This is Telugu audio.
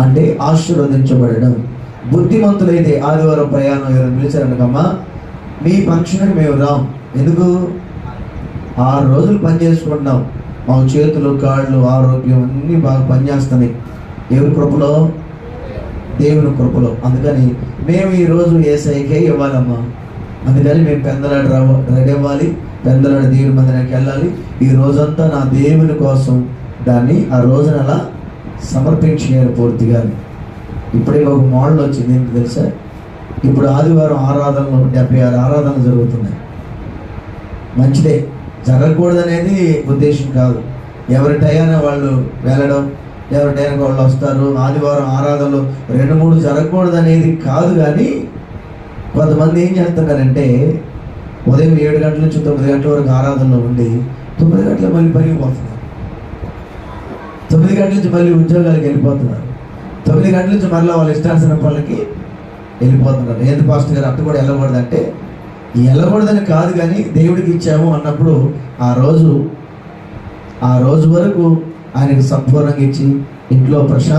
అంటే ఆశీర్వదించబడడం. బుద్ధిమంతులైతే ఆదివారం ప్రయాణం ఎవరైనా పిలిచారనకమ్మా మీ ఫంక్షన్కి మేము రాం. ఎందుకు? ఆరు రోజులు పని చేసుకుంటున్నాం. మా చేతులు కాళ్ళు ఆరోగ్యం అన్నీ బాగా పనిచేస్తున్నాయి ఎవరి కృపలో దేవుని కృపలో. అందుకని మేము ఈరోజు ఏసైకే ఇవ్వాలమ్మా. అందుకని మేము పెందలాడు రెడీ అవ్వాలి. పెందలాడు దేవుని మందిరానికి వెళ్ళాలి. ఈ రోజంతా నా దేవుని కోసం దాన్ని ఆ రోజున అలా సమర్పించేయాలి పూర్తిగా ఇప్పుడే ఒక మోడల్ వచ్చింది ఏంటి తెలుసా? ఇప్పుడు ఆదివారం ఆరాధనలు డెబ్బై ఆరు ఆరాధనలు జరుగుతున్నాయి. మంచిదే. జరగకూడదనేది ఉద్దేశం కాదు. ఎవరి టయాన వాళ్ళు వెళ్ళడం ఎవరి టయానికి వాళ్ళు వస్తారు ఆదివారం ఆరాధనలు రెండు మూడు జరగకూడదనేది కాదు కానీ కొంతమంది ఏం చేస్తున్నారంటే ఉదయం ఏడు గంటల నుంచి తొమ్మిది గంటల వరకు ఆరాధనలో ఉండి తొమ్మిది గంటల మళ్ళీ పనికి పోతున్నారు. తొమ్మిది గంటల నుంచి మళ్ళీ ఉద్యోగాలకు వెళ్ళిపోతున్నారు. తొమ్మిది గంటల నుంచి మళ్ళీ వాళ్ళు ఇష్టాల్సిన పనులకి వెళ్ళిపోతున్నారు. ఏంది పాస్టర్ గారు అట్టు కూడా వెళ్ళకూడదంటే వెళ్ళకూడదని కాదు కానీ దేవుడికి ఇచ్చాము అన్నప్పుడు ఆ రోజు ఆ రోజు వరకు ఆయనకు సంపూర్ణంగా ఇచ్చి ఇంట్లో ప్రశాంత